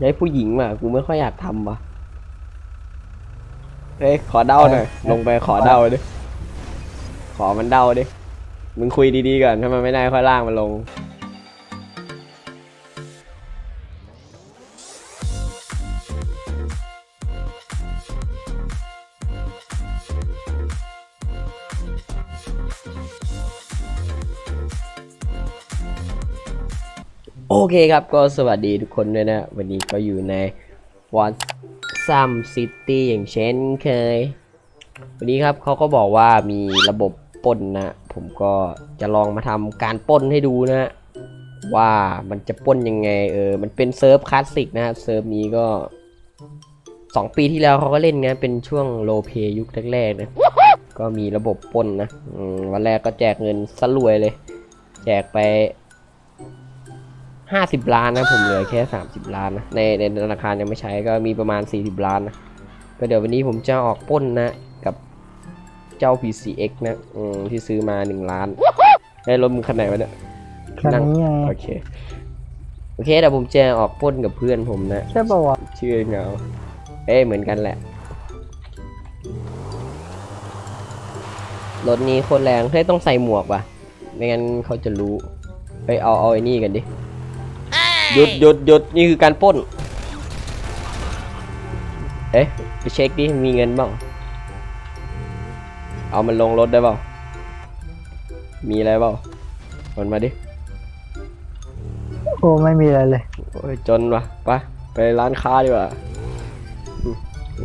ได้ผู้หญิงว่ะกูไม่ค่อยอยากทำว่ะเฮ้ยขอเดาหน่อยลงไปขอเดาดิขอมันเดาดิมึงคุยดีๆก่อนถ้ามันไม่ได้ค่อยล่างมันลง เคครับก็สวัสดีทุกคนด้วยนะ วันนี้ก็อยู่ในวันซัมซิตี้อย่างเช่นเคย วันนี้ครับเขาก็บอกว่ามีระบบป้นนะ ผมก็จะลองมาทำการป้นให้ดูนะ ว่ามันจะป้นยังไงเออ มันเป็นเซิร์ฟคลาสสิกนะเซิร์ฟนี้ก็สองปีที่แล้วเขาก็เล่นนะเป็นช่วงโลเพยุคแรกๆนะ ก็มีระบบป้นนะวันแรกก็แจกเงินสรวยเลย แจกไป ห้าสิบล้านนะผมเหลือแค่สามสิบล้านนะในในธนาคารยังไม่ใช้ก็มีประมาณสี่สิบล้านนะก็เดี๋ยววันนี้ผมจะออกปล้นนะกับเจ้า PCX นะอืมที่ซื้อมาหนึ่งล้านได้รถมึงคันไหนวะเนี่ยคันนี้ไงโอเคโอเคเดี๋ยวผมจะออกปล้นกับเพื่อนผมนะใช่ป่าวะชื่อเงาเอ้ยเหมือนกันแหละรถนี้โคตรแรงเฮ้ยต้องใส่หมวกว่ะไม่งั้นเขาจะรู้เฮ้ยเอาเอาไอ้นี่กันดิ หยุดหยุดหยุดนี่คือการปล้น เอ๊ะไปเช็คดิมีเงินบ้างเอามันลงรถได้เปล่า มีอะไรเปล่ามันมาดิ โอ้ไม่มีอะไรเลยโอ้ยจนว่ะไปไปร้านค้าดีกว่าอืม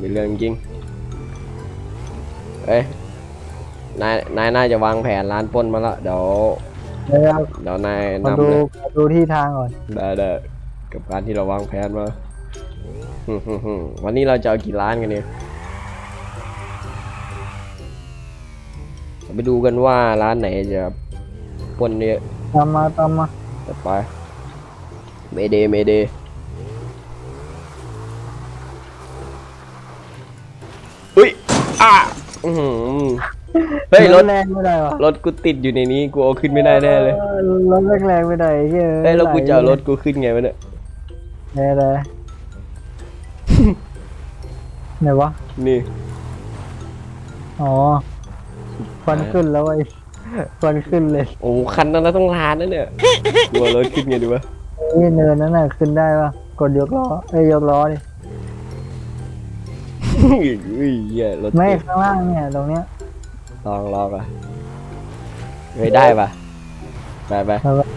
มีเรื่องจริงเอ้ยนายนายน่าจะวางแผนร้านปล้นมาแล้วเดี๋ยว เดี๋ยวเดี๋ยวนายมานำดูเลยมาดูที่ทางก่อน ได้ได้กับการที่เราวางแผนมาหึ่มหึ่มหึ่มวันนี้เราจะเอากี่ร้านกันเนี่ยไปดูกันว่าร้านไหนจะปล้นเนี่ยตามมาตามมาจัดไปเมเดเมเดอุ้ยอะอื้อหือ เฮ้ยรถแรงไม่ได้วะรถกูติดอยู่ในนี้กูเอาขึ้นไม่ได้แน่เลยออรถแรงไม่ได้เฮ้ยเฮ้ยแล้วกูจะเอารถกูขึ้นไงวะเนี่ยไหนไหนไหนวะ นี่ อ๋อควันขึ้นแล้วไอ้ควันขึ้นเลย โอ้คันนั้นเราต้องลานนะเนี่ยกูเอารถขึ้นไงดีวะนี่เนินนั้นน่ะขึ้นได้ปะกดยกล้อเอ้ยยกล้อดิ อุ้ยเหี้ยรถไม่ติดข้างล่างเนี่ยตรงเนี้ย ลองลองอะไม่ได้ปะไปไปเอาวะ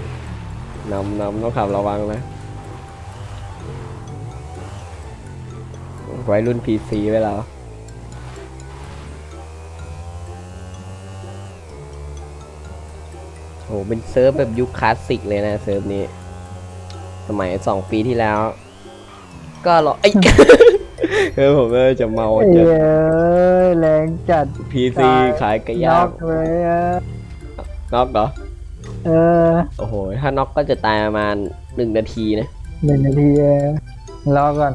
นำนำต้องขับระวังนะไว้รุ่น PC ไว้แล้วโหเป็นเซิร์ฟแบบยุคคลาสสิกเลยนะเซิร์ฟนี้ สมัยสองปีที่แล้ว ก็รอไอ้ย เออผมเออจะเมาเอ้จะยแรงจัด PC ขายไก่น็ย่าองกเลยอะน็อกเหรอ เออโอ้โห ถ้าน็อกก็จะตายประมาณหนึ่งนาทีนะ หนึ่งนาทีเองรอก่อน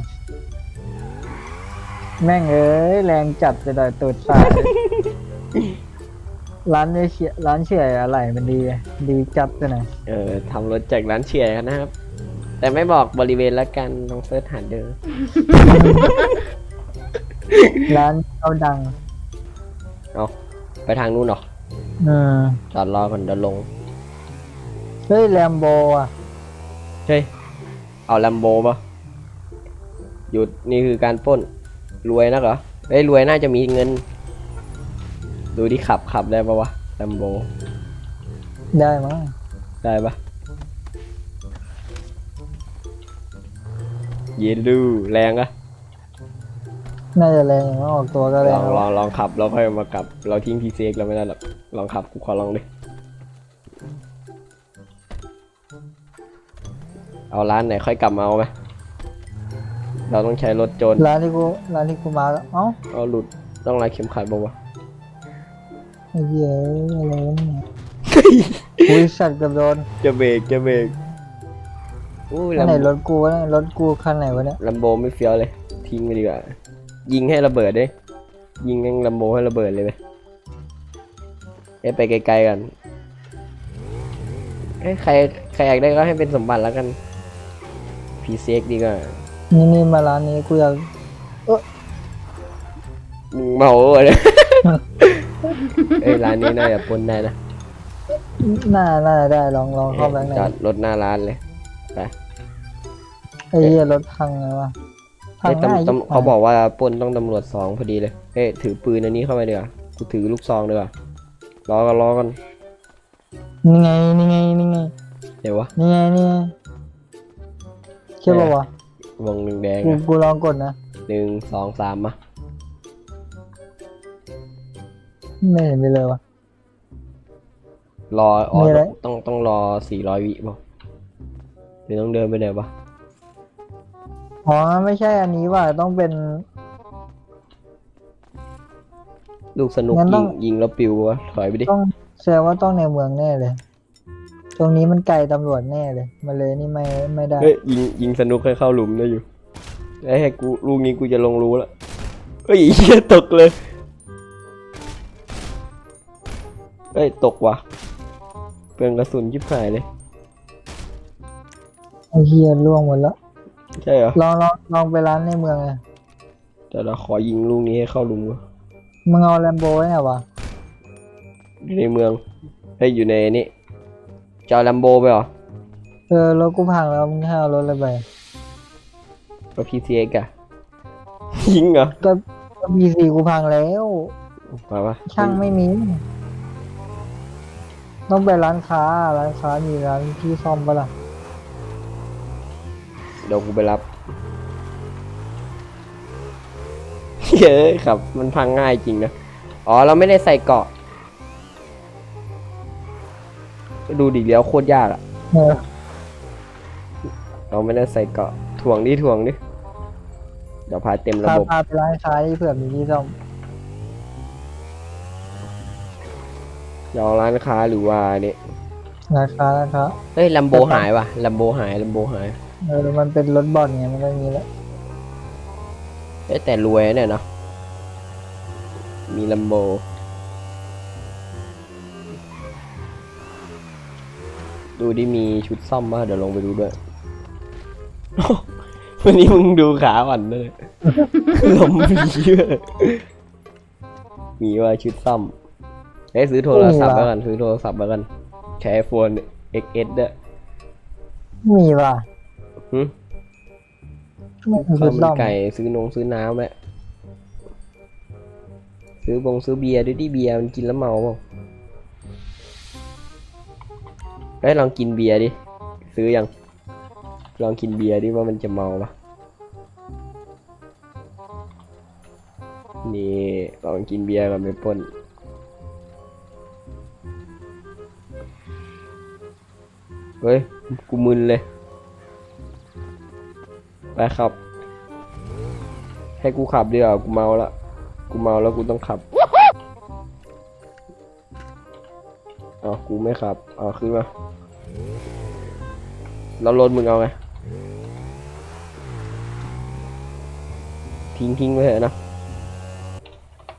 แม่งเอ้ยแรงจัดจะได้ตูดสายร้านเนี่ยเฉียร้านเฉียอะไรมันดี ดีจัดไปหน่อยเออทำรถจากร้านเชียร์กันนะครับ แต่ไม่บอกบริเวณแล้วกันลองเซิร์ชหาเจอร้านเขาดัง เอาไปทางนู้นเหรอเออ จอดรอก่อนเดี๋ยวลง เฮ้ยแลมโบอะ เฮ้ย เอาลัมโบปะหยุดนี่คือการปล้น รวยนักเหรอเอ้ยรวยน่าจะมีเงิน ดูที่ขับขับได้ปะวะลัมโบได้มั้งได้ปะ เยดูแรงอะน่าจะแรงอย่างว่าออกตัวก็แรลงองแล้วลองลองขับแล้วค่อยมากลับ เราทิ้งพีซีเราไม่ได้หรอกลองขับกูขอลองดิเอาร้านไหนค่อยกลับมาเอาไหมเราต้องใช้รถโจรร้านที่กูร้านที่กูมาแล้วเอ้าเอาหลุดต้องลายเข็มขัดบอกว่าวะไอ้เหี้ยอะไรวะเนี่ยอุ้ยสัตว์กับโดนจะเบรกจะเบรก อู้คันไหนลำรถกูวะเนี่ยรถกูคันไหนวะเนี่ยลัมโบไม่เฟี้ยวเลย ทิ้งไปดีกว่า ยิงให้ระเบิดดิยิงแม่งลัมโบให้ระเบิดเลยไปเอ้ยไปไกลๆกันเอ้ยใครใครอยากได้ก็ให้เป็นสมบัติแล้วกัน PCX ดีกว่านี่นี่มาร้านนี้กูอยากมึงเมาเหรอเนี่ยเอ้ยร้านนี้น่าจะปล้นได้นะน่าน่าได้ลองลองเข้าไปข้างในจอดรถหน้าร้านเลย ไอ้เหี้ยรถพังไงวะพังเอ้ยง่ายตำตำเขาบอกว่าปล้นต้องตำรวจสองพอดีเลยเอ้ยถือปืนอันนี้เข้าไปเดี๋ยวากูถือลูกซองดีกว่ารอกันรอกันนี่ไงนี่ไงนี่ไงเดี๋ยววะนี่ไงนี่ไงใช่ป่าวะวงแดงๆกูอะกูลองกดนะหนึ่งสองสามมาไม่เห็นไปเลยวะ รออ๋อมีอะไร ต้องต้องรอสี่ร้อยวิป่ะหรือต้องเดินไปไหนปะ อ๋อไม่ใช่อันนี้ว่ะต้องเป็น ลูกสนุกงั้นต้ยิอง งยิงแล้วปิววะถอยไปดิต้องแสดงว่าต้องในเมืองแน่เลย ตรงนี้มันไกลตำรวจแน่เลยมาเลยนี่ไม่ไม่ได้ เฮ้ยยิงยิงสนุกให้เข้าหลุมได้อยู่ไอ้ยให้กูลูกนี้กูจะลงรู้แล้วเฮ้ยเหี้ยตกเลยเฮ้ยตกว่ะเปลืองกระสุนยิบหายเลย ไอ้เฮียล่วงหมดแล้ว ใช่เหรอลองลองลองไปร้านในเมืองเลยแต่เราขอยิงลูกนี้ให้เข้าหลุมก่อนมึงเอาแลมโบไว้ไหนวะอยู่ในเมืองเฮ้ยอยู่ในนี่จะเอาลัมโบไปเหรอเออรถกูพังแล้วมึงให้เอารถอะไรไปก็ PCX อะยิงเหรอก็ก็พีซีกูพังแล้ว มาปะช่างไม่มีต้องไปร้านค้าร้านค้ามีร้านที่ซ่อมปะล่ะ เดี๋ยวกูไปรับเย้ยครับ มันพังง่ายจริงนะ อ๋อ เราไม่ได้ใส่เกราะ ดูดิเลี้ยวโคตรยากอะเออเราไม่ได้ใส่เกราะถ่วงดิถ่วงดิเดี๋ยวพาเต็มระพาบบพาไปร้านค้าที่เผื่อมีที่ซ่อมเดี๋ยวร้านค้าหรือว่าเนี่ยร้านค้าร้านค้าเฮ้ยลัมโบหายว่ะลัมโบหายลัมโบหาย เออมันเป็นรถบอลไงมันก็มีแหล้วเอ้ยแต่รวยนะเนี่ยเนาะมีลัมโบ ดูดิมีชุดซ่อมมาเดี๋ยวลงไปดูด้วย วันนี้มึงดูขาอ่อนเลยลมมีเยอะมีว่าชุดซ่อมเอ้ยซื้อโทรศัพท์แล้วกันซื้อโทรศัพท์แล้วกันใช้ไอโฟน XS ด้วยมีว่ะ หึ ไม่มีข้าชุวดมันซ่อมไก่ซื้อนงซื้อน้ำแหละซื้อบงซื้อเบียร์ด้วยที่เบียร์มันกินแล้วเมาเปล่าเอ้ยลองกินเบียร์ดิซื้อยังลองกินเบียร์ดิว่ามันจะเมาปะนี่ลองกินเบียร์กับไปปล้นเฮ้ยกูมึนเลย ไปขับ ให้กูขับดีกว่ากูเมาละกูเมาแล้วกูต้องขับเอากูไม่ขับเอาขึ้นมาแล้วรถมึงเอาไงทิ้งทิ้งไว้เถอะนะ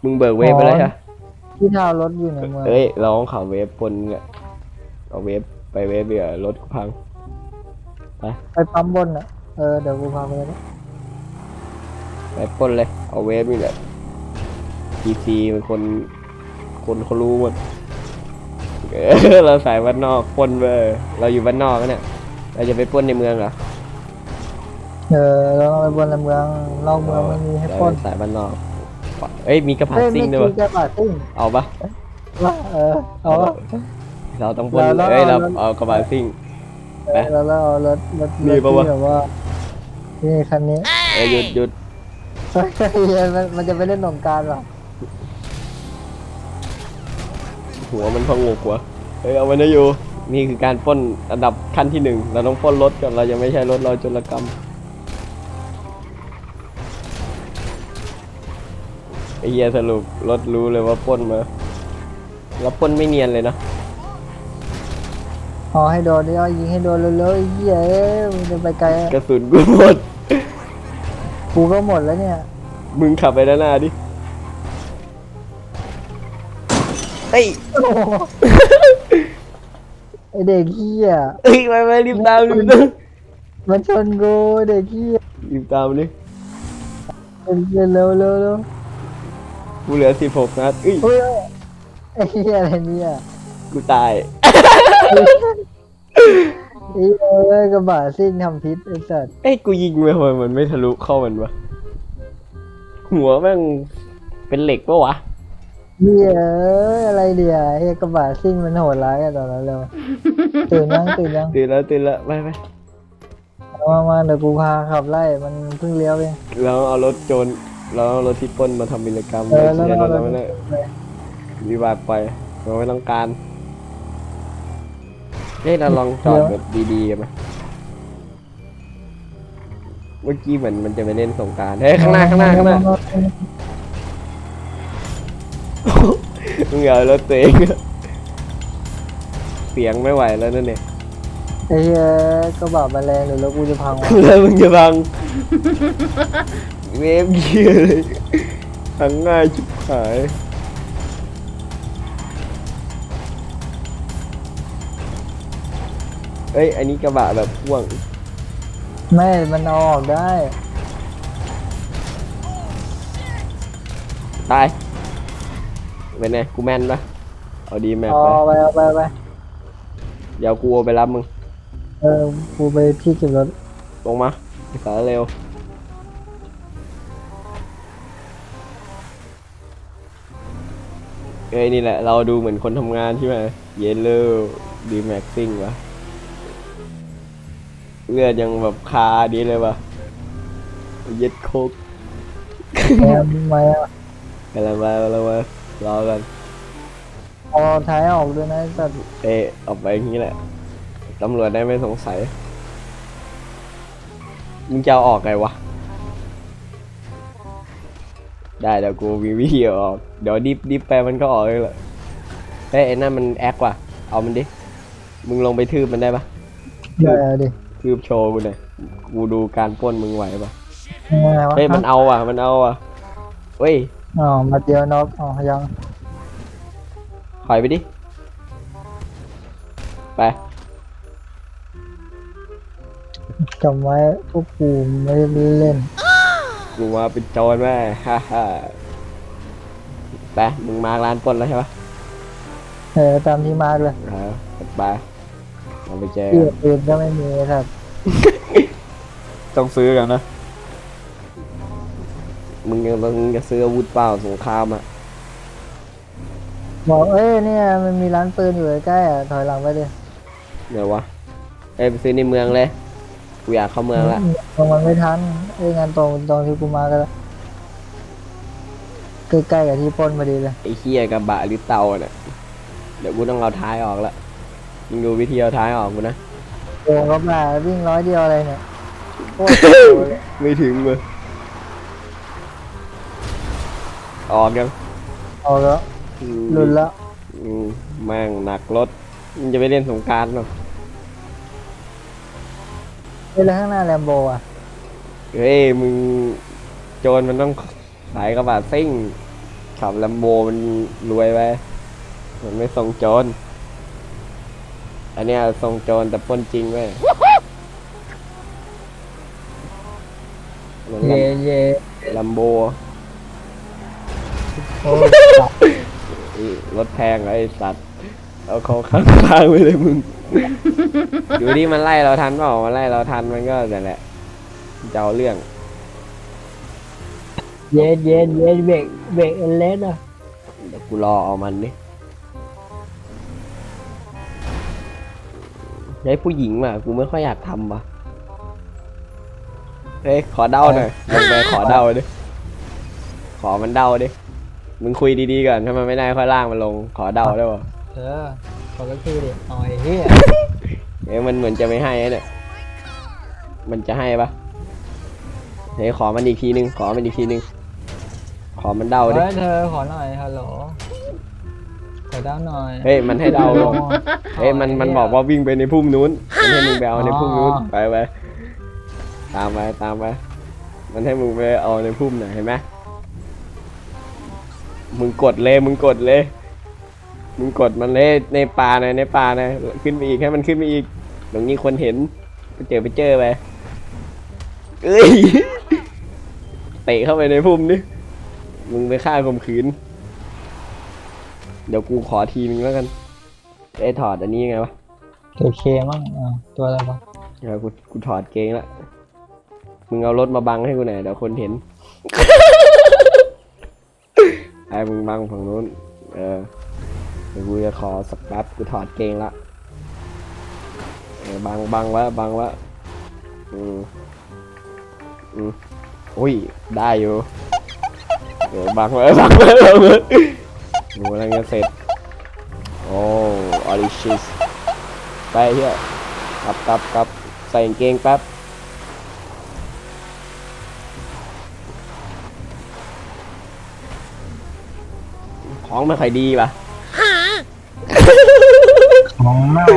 มึงเบิกเวฟไปแล้วใช่ปะที่เท้ารถอยู่ในเมืองเอ้ยเราต้องขับเวฟปนอะเอาเวฟไปเวฟเดี๋ยวรถกูพังไปปั๊มบนอะ เออเดี๋ยวกูพาไปเลยไปปล้นเลย เอาเวฟนี่แหละ PC เป็นคน คนเขารู้หมดเออเราสายบ้านนอกปล้นเบอร์เราอยู่บ้านนอกนะเนี่ย เราจะไปปล้นในเมืองเหรอเออเราต้องไปบนในเมืองนอกเมืองไม่มีให้ปล้นเราเป็นสายบ้านนอก เอ้ยมีกระพัดเฮ้ยซิ่ไม่งด้วยกิวะนจะบาดซิ่งเอาปะวะเออเอาวะ เราต้องปล้นเราต้องเอ้ยเราเราเอากระบะซิ่งไปแล้วเราเอารถรถมีรถปะวะ ที่แบบว่า นี่คันนี้เอ้ยหยุดหยุดเฮ้ยมันมันจะไปเล่นสงกรารหรอหัวมันพองกวะเฮ้ยเอาไว้นะอยู่นี่คือการปล้นอันดับขั้นที่หนึ่งเราต้องปล้นรถก่อนเรายังไม่ใช่รถเราโจรกรรมไอ้เหี้ยสรุปรถรู้เลยว่าปล้นมาแล้วปล้นไม่เนียนเลยนะ เอาให้โดนดิเอายิงให้โดนเลยเลยเย้ยมึงจะไปไกลอะกระสุนกูหมด กูก็หมดแล้วเนี่ย มึงขับไปด้านหน้าดิ เฮ้ยไอเด็กเหี้ยเฮ้ยไปไปรีบตามรีบตามมันชนกูเด็กขี้ยรีบตามมาดิเร็วเร็วเร็วเร็วกูเหลือสิบหกนัดเอ้ย เฮ้ยไอ้เหี้ยอะไรเนี่ย กูตาย ไอ้เอ้ยกระบะซิ่งทำพิษไอ้สัตว์เอ้ยกูยิงไปทำไมมันไม่ทะลุเข้ามันวะหัวแม่งเป็นเหล็กปะวะเหี้ยเอ้ยอะไรเดียวไอ้กระบะซิ่งมันโหดร้ายกันตอนนั้นเร็วตื่นยังตื่นยังตื่นแล้วตื่นแล้วไปไปมามาเดี๋ยวกูพาขับไล่มันเพิ่งเลี้ยวเอง แล้วเอารถโจรแล้วเอารถที่ปล้นมาทำมิลกรรมเออแล้วไม่เราใช่เรา ไม่ได้วิบากไปเราไม่ต้องการ เฮ้ยเราลองจอดแบบดีๆกันไหมเมื่อกี้เหมือนมันจะไปเล่นสงกรารเฮ้ยข้างหน้าข้างหน้าข้างหน้ามึงอย่าเอารถตัวเองเสียงไม่ไหวแล้วนั่นเนี่ยไอ้เหี้ยกระบะมาแรงเดี๋ยวรถกูจะพังวะแล้วมึงจะบังเวฟเกียเลยทั้งง่ายชิบหาย เอ้ย อันนี้กระบะแบบพ่วง ไม่ มันเอาออกได้ ตาย เป็นไง กูแม่นปะเอาดีแม็กเอาไป ไปเอาไปเอาไปเดี๋ยวกูเอาไปรับมึง เออกูไปที่เก็บรถลงมาสารเร็ว เอ้ยนี่แหละ เราดูเหมือนคนทำงานใช่ไหม เยลโล่ดีแม็กซิ่งวะ เลือดยังแบบคาดีเลยวะเย็ดโคกแอมมากันละมากำลันมารอกันเอาท้ายออกด้วยนะไอ้สัตว์เอ้ยออกไปอย่างนี้แหละ ตำรวจได้ไม่สงสัย มึงจะเอาออกไงวะ ได้เดี๋ยวกูมีวิธีเอาออก เดี๋ยวดิฟดิฟไปมันก็ออกเลยแหละเฮ้ยไอ้นั่นมันแอคว่ะ เอามันดิ มึงลงไปทืบมันได้ปะ เดี๋ยวเอาดิ ทืบโชว์กูหน่อยกูดูการปล้นมึงไหวปะยังไงวะเฮ้ยมันเอาว่ะ มันเอาว่ะเฮ้ยอ๋อมาเดียวนกอ๋อยังถอยไปดิ ไป จำไว้พวกกูไม่ได้เล่น กูมาเป็นโจรแม่ฮ่าฮ่าไปมึงมาร้านปล้นแล้วใช่ปะเออตามที่มาร์กเลย เออไป เราไปเจอที่กันอื่นก็ไม่มีครับต้องซื้อกันนะ มึงยังต้องจะซื้ออาวุธเปล่าสงครามอะบอกเอ้ยเนี่ยมันมีร้านปืนอยู่ใกล้ๆอะถอยหลังไปดิเดี๋ยววะเอ้ยไปซื้อในเมืองเลยกูอยากเข้าเมืองละตรงมันไม่ทันเอ้ยงานตรงตรงที่กูมาก็แล้วใกล้ๆกับที่ปล้นพอดีเลยไอ้เฮียกระบะหรือเตาเนี่ยเดี๋ยวกูต้องเอาท้ายออกละ มึงดูวิธีเอาท้ายออกกูนะโอ้ก็มาวิ่งร้อยเดียวอะไรเนี่ยโคตรโหดเลยไม่ถึงเลยออกยังเอาแล้วอืมหลุดแล้วอืมแม่งหนักรถมึงจะไปเล่นสงกรารหรอเอ้ยแล้วข้างหน้าแลมโบอะเฮ้ยมึงโจรมันต้องขายกระบะซิ่งขับลัมโบมันรวยไปมันไม่ทรงโจร อันเนี้ยทรงโจรแต่ปล้นจริงเว้ยมันเย่เย่ลัมโบโอ้ยสัตว์รถแพงไอ้สัตว์เอาเขาข้างทางไปเลยมึงดูดิมันไล่เราทันเปล่ามันไล่เราทันมันก็แต่นแหละจะเอาเรื่อง เย็นเย็นเย็นเบรกเบรกเอ็นเลสอะเดี๋ยวกูรอเอามันนี่ ไอ้ผู้หญิงว่ะกูไม่ค่อยอยากทำว่ะเฮ้ยขอเดาหน่อยลงไปขอเดาดิขอมันเดาดิมึงคุยดีๆก่อนถ้ามันไม่ได้ค่อยล่างมันลง ขอเดาได้ป่ะเออขอสักทีดิอ๋อยเฮียเอ้ยมันเหมือนจะไม่ให้ไอ้เนี่ยมันจะให้ปะเฮ้ยขอมันอีกทีนึงขอมันอีกทีนึงขอมันเดาดิเฮ้ยเธอขอหน่อยฮัลโหล ขอเดาหน่อยเฮ้ยมันให้เดาลงเอ้ยมันมันบอกว่าวิ่งไปในพุ่มนู้นมันให้มึงไปเอาในพุ่มนู้นอ๋อไปไปตามไปตามไปมันให้มึงไปเอาในพุ่มหน่อยเห็นไหมมึงกดเลยมึงกดเลยมึงกดมันเลยในป่าหน่อยในป่าหน่อยขึ้นไปอีกให้มันขึ้นไปอีกตรงนี้คนเห็นไปเจอไปเจอไปเอ้ยเตะเข้าไปในพุ่มนี่มึงไปฆ่าข่มขืน เดี๋ยวกูขอทีนึงแล้วกันไอ้ยถอดอันนี้ยังไงวะโอเคมั้งอ่าตัวอะไรวะเดี๋ยวกูกูถอดเกงละมึงเอารถมาบังให้กูหน่อยเดี๋ยวคนเห็นไอ้มึงบังฝั่งนู้นเออเดี๋ยวกูจะขอสักแป๊บกูถอดเกงละเออบังบังไว้บังไว้อืมอืมอุ้ยได้อยู่เออบังไว้บังไว้บังไว้ หนูกำลังจะเสร็จ โอ้ออริชิสไปเฮียกลับกลับกลับใส่กางเกงแป๊บของไม่ค่อยดีป่ะของเน่า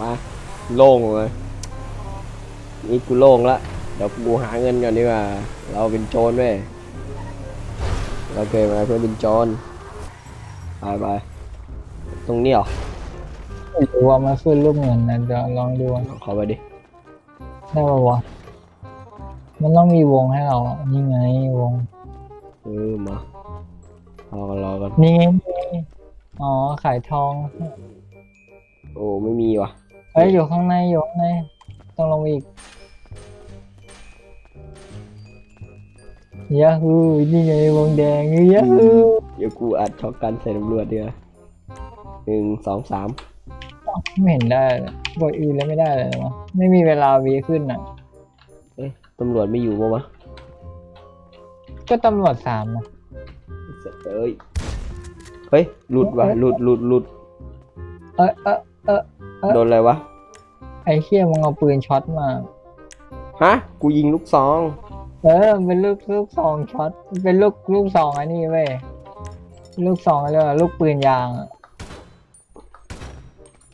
มาโล่งเลยนี่กูโล่งละเดี๋ยวกูหาเงินก่อนดีกว่า เราเป็นโจรเว้ย เราเกิดมาเพื่อเป็นโจรไปไปตรงนี้เหรอไม่รู้ว่ามันขึ้นรูปเงินนะเดี๋ยวลองดูขอไปดิได้ป่าวะมันต้องมีวงให้เราอะนี่ไงวงเออมารอกันรอกันนี่ไงนี่ไงอ๋อขายทอง โอ้ไม่มีว่ะเฮ้ยอยู่ข้างในอยู่ข้างในต้องลงอีก ยาฮูนี่ไงวงแดงยาฮูเดี๋ยวกูอัดช็อกกันใส่ตำรวจเดียวหนึ่งสองสามไม่เห็นได้เลยกดอีแล้วไม่ได้เลยมั้ไม่มีเวลาวีขึ้นอะ เอ้ยตำรวจไม่อยู่ปะวะก็ตำรวจสามอะเอ้ย เฮ้ย หลุดว่ะ หลุดหลุดหลุดเออเออเออเอ๊ะโดนอะไรวะ ไอ้เชี่ยมึงเอาปืนช็อตมา ฮะ กูยิงลูกซอง เออมันเป็นลูกลูกซองช็อตมันเป็นลูกลูกซองอันนี้เว้ยลูกซองอะไรวะลูกปืนยางอะ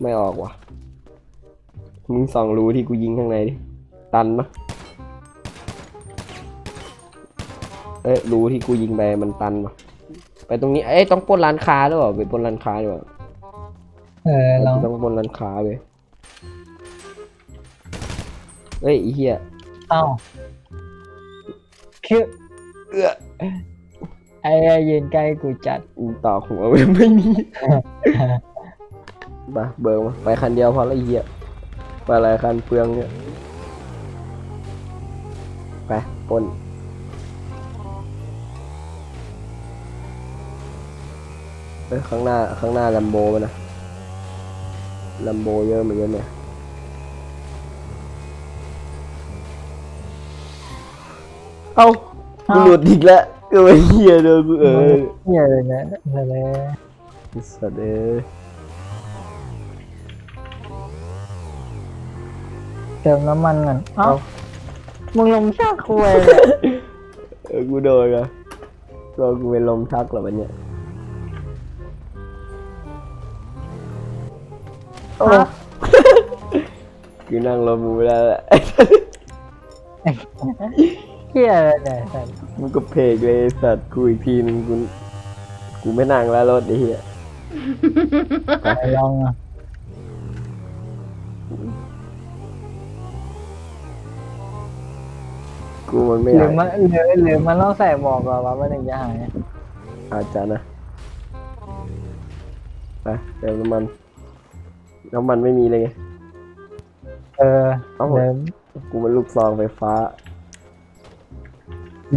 ไม่ออกว่ะ มึงส่องรูที่กูยิงข้างในดิ ตันปะเอ้ยรูที่กูยิงไปมันตันปะไปตรงนี้ เอ้ยต้องปล้นร้านค้าหรือเปล่าไปปล้นร้านค้าดีกว่าเออลองต้องปล้นร้านค้าไปเฮ้ยไอีเหี้ยเอ้า คือเอื้อไอ้ไอ้ยืนใกล้กูจัดต่อหัวไว้ไม่มีมาเบิร์มาไปคันเดียวพอละอ้เหี้ยไปหลายคันเปลืองเนี่ยไปปนเอ้ยข้างหน้าข้างหน้าลัมโบมันนะลัมโบเยอะเหมือนกันเนี่ย อ้ากูหลุดอีกแล้วก็ไม่เหี้ยเด้อกูเออเฮียเลยนะอะไรไอ้สัตว์เอ้ยเติมน้ำมันก่อนเอ้าเอ้ามึงลงชักคุยเลยเออกูโดนอะตัวกูเป็นลมชักเหรอวันเนี้ยโอ้กูนั่งลมมึงไม่ได้ละ เฮียอะไรเนี่ยสัตว์มึงก็เพกเลยไอ้สัตว์กูอีกทีนึงกูกูไม่นั่งแล้วรถไอ้เหี้ยไปลองอะกูมันไม่หรือหายมันหรือหรือมันต้องใส่หมวกก่อนวะมันถึงจะหายอาจจะนะไปเติมน้ำมันน้ำมันไม่มีเลยไงเออเอ้าเดิมกูมันลูกซองไฟฟ้า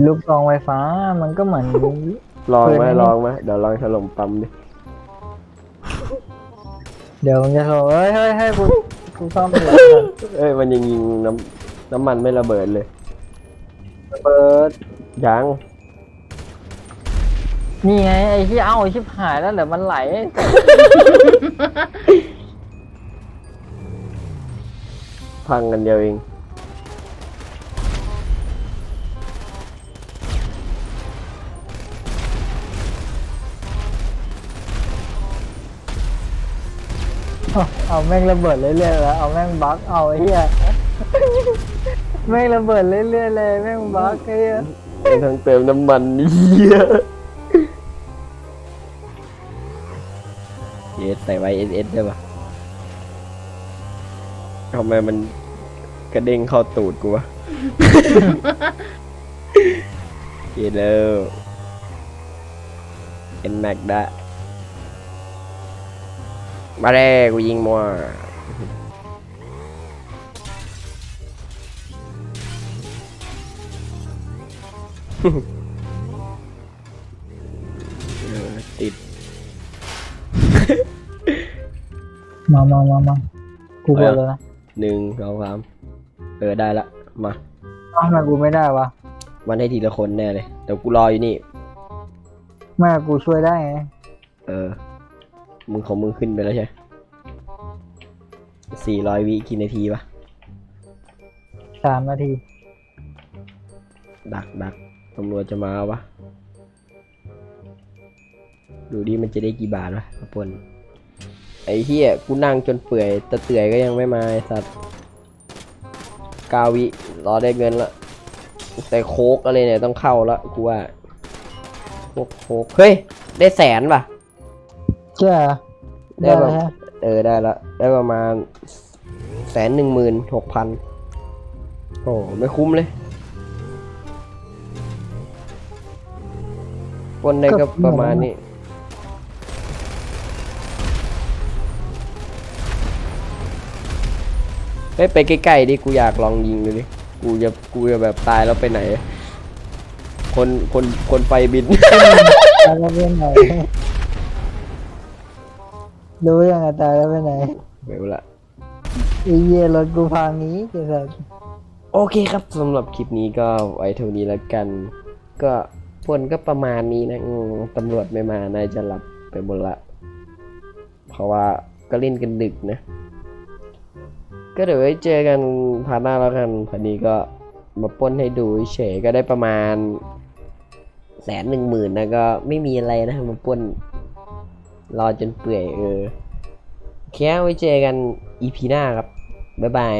ลูกซองไฟฟ้ามันก็เหมือน ลองไหมเปิดไหมลองไหมเดี๋ยวลองถล่มปั๊มดิเดี๋ยวมึงจะโทรเฮ้ยเฮ้ยเฮ้ยกูกูซ่อมเลยเอ้ยมันยังยิงน้ำน้ำมันไม่ระเบิดเลยเปิดยังนี่ไงไอ้ที่เอ้าชิบหายแล้วเดี๋ยวมันไหลพังกันเดียวเอง เอาแม่งระเบิดเรื่อยๆแล้วเอาแม่งบั๊กเอาไอ้เหี้ยแม่งระเบิดเรื่อยๆเลยแม่งบั๊กไอ้เหี้ยไอ้ทั้งเติมน้ำมันเหี้ยเอสใส่ไว้เอสเอสได้ปะทำไมมันกระเด้งเข้าตูดกูวะเยแล้วเอ็นแม็กได้ มาแรกกูยิงมัวเออติด มามามามากูกดเลยนะหนึ่งสองสามเออได้ละ มาอ้าวทำไมกูไม่ได้วะวันให้ทีละคนแน่เลย แต่กูรออยู่นี่ แม่กูช่วยได้ไง เออ มึงของมึงขึ้นไปแล้วใช่สี่ร้อยวิกี่นาทีปะสามนาที ดักดักตำรวจจะมาเอาปะดูดิมันจะได้กี่บาทวะมาปล้นไอ้เฮียกูนั่งจนเปื่อยแตะเตื่อยก็ยังไม่มาไอ้สัตว์เก้าวิ รอได้เงินละแต่โคกอะไรเนี่ยต้องเข้าละกูว่าโคกโคกเฮ้ย ได้แสนป่ะ เจ้าได้ได้ปะแล้วฮะเออได้ละได้ประมาณแสนหนึ่งหมื่นหกพันโอ้ไม่คุ้มเลยปล้นได้ก็ประมาณนี้ เฮ้ยไปใกล้ๆดิกูอยากลองยิงดูดิ กูจะกูจะแบบตายแล้วไปไหน คนคนคนไฟบินตายแล้วไปไหน รู้ยังไงตายแล้วไปไหนไม่รู้ละ ไอ้เหี้ยรถกูพังนี้ไอ้สัสโอเคครับสำหรับคลิปนี้ก็ไว้เท่านี้แล้วกัน ก็ผลก็ประมาณนี้นะอืมตำรวจไม่มาน่าจะหลับไปหมดละ เพราะว่าก็เล่นกันดึกนะ ก็เดี๋ยวไว้เจอกันพาร์ทหน้าแล้วกันพอดีก็มาปล้นให้ดูเฉยๆก็ได้ประมาณแสนหนึ่งหมื่นนะก็ไม่มีอะไรนะมาปล้น รอจนเปื่อยเออแค่ไว้เจอกันอีพีหน้าครับ บ๊ายบาย